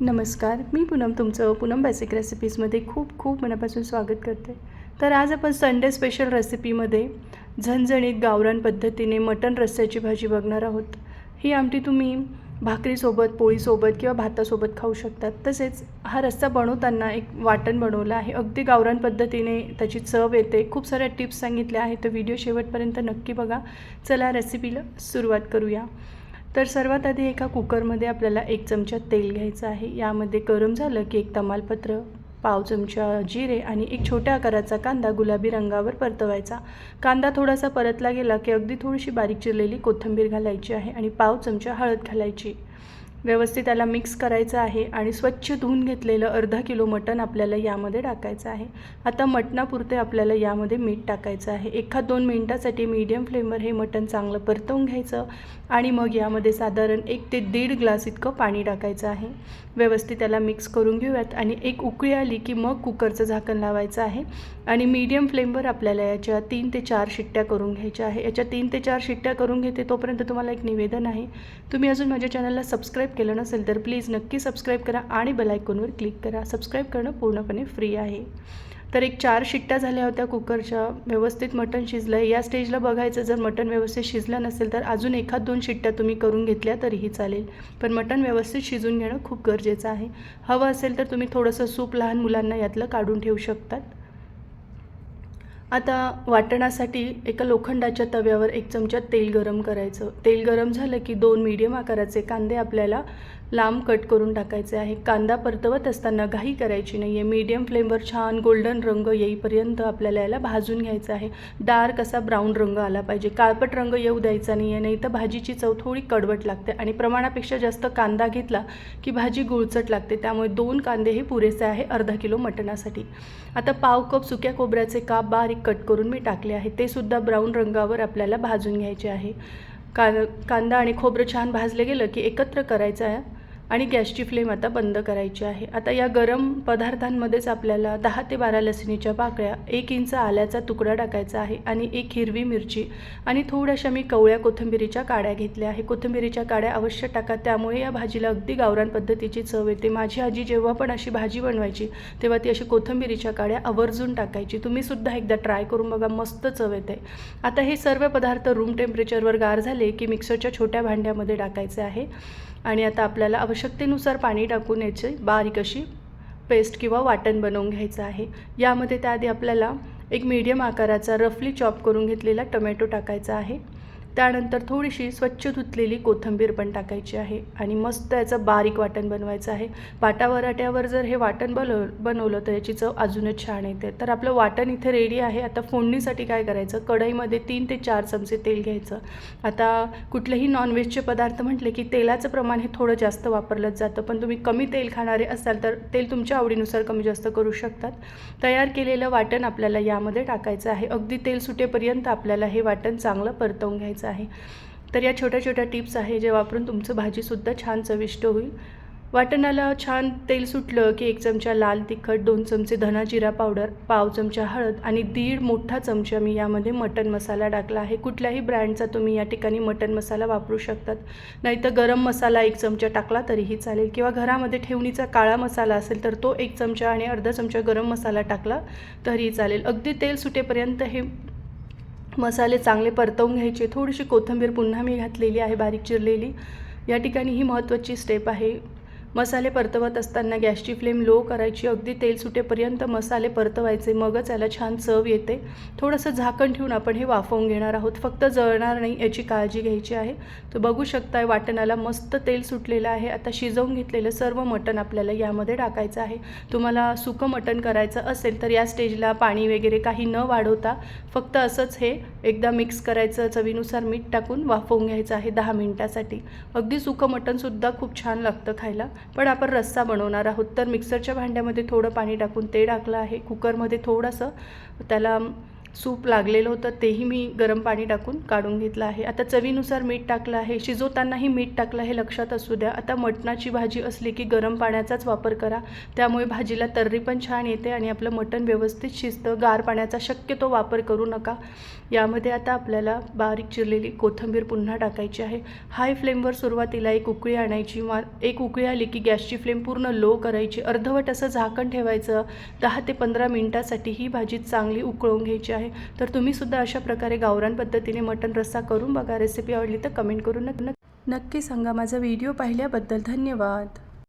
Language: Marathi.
नमस्कार मी पूनम तुमचं पूनम बेसिक रेसिपीजमध्ये खूप खूप मनापासून स्वागत करते. तर आज आपण संडे स्पेशल रेसिपीमध्ये झणझणीत गावरान पद्धतीने मटण रस्स्याची भाजी बघणार आहोत. ही आमटी तुम्ही भाकरीसोबत पोळीसोबत किंवा भातासोबत खाऊ शकतात. तसेच हा रस्सा बनवताना एक वाटण बनवलं आहे. अगदी गावरान पद्धतीने त्याची चव येते. खूप साऱ्या टिप्स सांगितल्या आहेत. तर व्हिडिओ शेवटपर्यंत नक्की बघा. चला रेसिपीला सुरुवात करूया. तर सर्वात आधी एका कुकरमध्ये आपल्याला एक चमचा तेल घ्यायचं आहे. यामध्ये गरम झालं की एक तमालपत्र पाव चमचा जिरे आणि एक छोट्या आकाराचा कांदा गुलाबी रंगावर परतवायचा. कांदा थोडासा परतला गेला की अगदी थोडीशी बारीक चिरलेली कोथिंबीर घालायची आहे आणि पाव चमचा हळद घालायची. व्यवस्थित त्याला मिक्स करायचं आहे आणि स्वच्छ धुवून घेतलेलं अर्धा किलो मटण आपल्याला यामध्ये टाकायचं आहे. आता मटणापुरते आपल्याला यामध्ये मीठ टाकायचं आहे. एखाद दोन मिनटासाठी मीडियम फ्लेमवर हे मटण चांगलं परतवून घ्यायचं आणि मग यामध्ये साधारण एक ते दीड ग्लास इतकं पाणी टाकायचं आहे. व्यवस्थित त्याला मिक्स करून घेऊयात आणि एक उकळी आली की मग कुकरचं झाकण लावायचं आहे आणि मीडियम फ्लेमवर आपल्याला याच्या तीन ते चार शिट्ट्या करून घ्यायच्या आहे. याच्या तीन ते चार शिट्ट्या करून घेते तोपर्यंत तुम्हाला एक निवेदन आहे. तुम्ही अजून माझ्या चॅनलला सबस्क्राईब केलं नसेल तर प्लीज नक्की सबस्क्राईब करा आणि बेलायकॉनवर क्लिक करा. सबस्क्राईब करणं पूर्णपणे फ्री आहे. तर एक चार शिट्ट्या झाल्या होत्या कुकरच्या. व्यवस्थित मटण शिजलं. आहे या स्टेजला बघायचं जर मटण व्यवस्थित शिजलं नसेल तर अजून एखाद दोन शिट्ट्या तुम्ही करून घेतल्या तरीही चालेल. पण मटण व्यवस्थित शिजून घेणं खूप गरजेचं आहे. हवं असेल तर तुम्ही थोडंसं सूप लहान मुलांना यातलं काढून ठेवू शकतात. आता वाटणासाठी एका लोखंडाच्या तव्यावर एक चमचा तेल गरम करायचं. तेल गरम झालं की दोन मीडियम आकाराचे कांदे आपल्याला लांब कट करून टाकायचे आहे. कांदा परतवत असताना घाई करायची नाही आहे मीडियम फ्लेमवर छान गोल्डन रंग येईपर्यंत आपल्याला याला भाजून घ्यायचं आहे. डार्क असा ब्राऊन रंग आला पाहिजे. काळपट रंग येऊ द्यायचा नाही आहे नाही तर भाजीची चव थोडी कडवट लागते आणि प्रमाणापेक्षा जास्त कांदा घेतला की भाजी गुळचट लागते. त्यामुळे दोन कांदे हे पुरेसे आहे अर्धा किलो मटणासाठी. आता पाव कप सुक्या खोबऱ्याचे काप बारीक कट करून मी टाकले आहे. ते सुद्धा ब्राऊन रंगावर आपल्याला भाजून घ्यायचे आहे. का कांदा आणि खोबरं छान भाजले गेलं की एकत्र करायचं आहे. आणि गॅसची फ्लेम आता बंद करायची आहे. आता या गरम पदार्थांमध्येच आपल्याला दहा ते बारा लसणीच्या पाकळ्या एक इंच आल्याचा तुकडा टाकायचा आहे आणि एक हिरवी मिरची आणि थोड्याशा मी कवळ्या कोथिंबिरीच्या काड्या घेतल्या आहे. कोथिंबिरीच्या काड्या अवश्य टाका त्यामुळे या भाजीला अगदी गावरान पद्धतीची चव येते. माझी आजी जेव्हा पण अशी भाजी बनवायची तेव्हा ती अशी कोथिंबिरीच्या काड्या आवर्जून टाकायची. तुम्हीसुद्धा एकदा ट्राय करून बघा मस्त चव येते. आता हे सर्व पदार्थ रूम टेम्परेचरवर गार झाले की मिक्सरच्या छोट्या भांड्यामध्ये टाकायचे आहे. आणि आता आपल्याला आवश्यकतेनुसार पाणी टाकून याची बारीक अशी पेस्ट किंवा वाटण बनवून घ्यायचं आहे. यामध्ये त्याआधी आपल्याला एक मीडियम आकाराचा रफली चॉप करून घेतलेला टोमॅटो टाकायचा आहे. त्यानंतर थोडीशी स्वच्छ धुतलेली कोथिंबीर पण टाकायची आहे आणि मस्त याचं बारीक वाटण बनवायचं आहे. पाटावराट्यावर जर हे वाटण बनव बनवलं तर याची चव अजूनच छान येते. तर आपलं वाटण इथे रेडी आहे. आता फोडणीसाठी काय करायचं? कढईमध्ये तीन ते चार चमचे तेल घ्यायचं. आता कुठलेही नॉनव्हेजचे पदार्थ म्हटले की तेलाचं प्रमाण हे थोडं जास्त वापरलंच जातं. पण तुम्ही कमी तेल खाणारे असाल तर तेल तुमच्या आवडीनुसार कमी जास्त करू शकतात. तयार केलेलं वाटण आपल्याला यामध्ये टाकायचं आहे. अगदी तेल सुटेपर्यंत आपल्याला हे वाटण चांगलं परतवून घ्यायचं आहे. तर या छोट्या छोट्या टिप्स आहे जे वापरून तुमचं भाजीसुद्धा छान चविष्ट होईल. वाटणाला छान तेल सुटलं की एक चमचा लाल तिखट दोन चमचे धना जिरा पावडर पाव चमचा हळद आणि दीड मोठा चमचा मी यामध्ये मटन मसाला टाकला आहे. कुठल्याही ब्रँडचा तुम्ही या ठिकाणी मटन मसाला वापरू शकतात. नाहीतर गरम मसाला एक चमचा टाकला तरीही चालेल. किंवा घरामध्ये ठेवणीचा काळा मसाला असेल तर तो एक चमचा आणि अर्धा चमचा गरम मसाला टाकला तरीही चालेल. अगदी तेल सुटेपर्यंत हे मसाले चांगले परतवून घ्यायचे. थोडीशी कोथिंबीर पुन्हा मी घातलेली आहे बारीक चिरलेली. या ठिकाणी ही महत्त्वाची स्टेप आहे. मसाले परतवत असताना गॅसची फ्लेम लो करायची अगदी तेल सुटेपर्यंत मसाले परतवायचे मगच याला छान चव येते. थोडंसं झाकण ठेवून आपण हे वाफवून घेणार आहोत. फक्त जळणार नाही याची काळजी घ्यायची आहे. तर बघू शकताय वाटणाला मस्त तेल सुटलेलं आहे. आता शिजवून घेतलेलं सर्व मटण आपल्याला यामध्ये टाकायचं आहे. तुम्हाला सुकं मटण करायचं असेल तर या स्टेजला पाणी वगैरे काही न वाढवता फक्त असंच हे एकदा मिक्स करायचं चवीनुसार मीठ टाकून वाफवून घ्यायचं आहे दहा मिनटासाठी. अगदी सुकं मटणसुद्धा खूप छान लागतं खायला. पण आपण रस्सा बनवणार आहोत. तर मिक्सरच्या भांड्यामध्ये थोडं पाणी टाकून ते टाकलं आहे. कुकरमध्ये थोडंसं त्याला सूप लागलेलं होतं तेही मी गरम पाणी टाकून काढून घेतलं आहे. आता चवीनुसार मीठ टाकलं आहे. शिजवतानाही मीठ टाकलं हे लक्षात असू द्या. आता मटणाची भाजी असली की गरम पाण्याचाच वापर करा. त्यामुळे भाजीला तर्री पण छान येते आणि आपलं मटण व्यवस्थित शिजतं. गार पाण्याचा शक्यतो वापर करू नका. यामध्ये आता आपल्याला बारीक चिरलेली कोथिंबीर पुन्हा टाकायची आहे. हाय फ्लेमवर सुरुवातीला एक उकळी आणायची. मा एक उकळी आली की गॅसची फ्लेम पूर्ण लो करायची. अर्धवट असं झाकण ठेवायचं. दहा ते पंधरा मिनिटासाठी ही भाजी चांगली उकळून घ्यायची आहे. तर तुम्हीसुद्धा अशा प्रकारे गावरान पद्धतीने मटण रस्सा करून बघा. रेसिपी आवडली तर कमेंट करून नक्की सांगा. माझा व्हिडिओ पाहिल्याबद्दल धन्यवाद.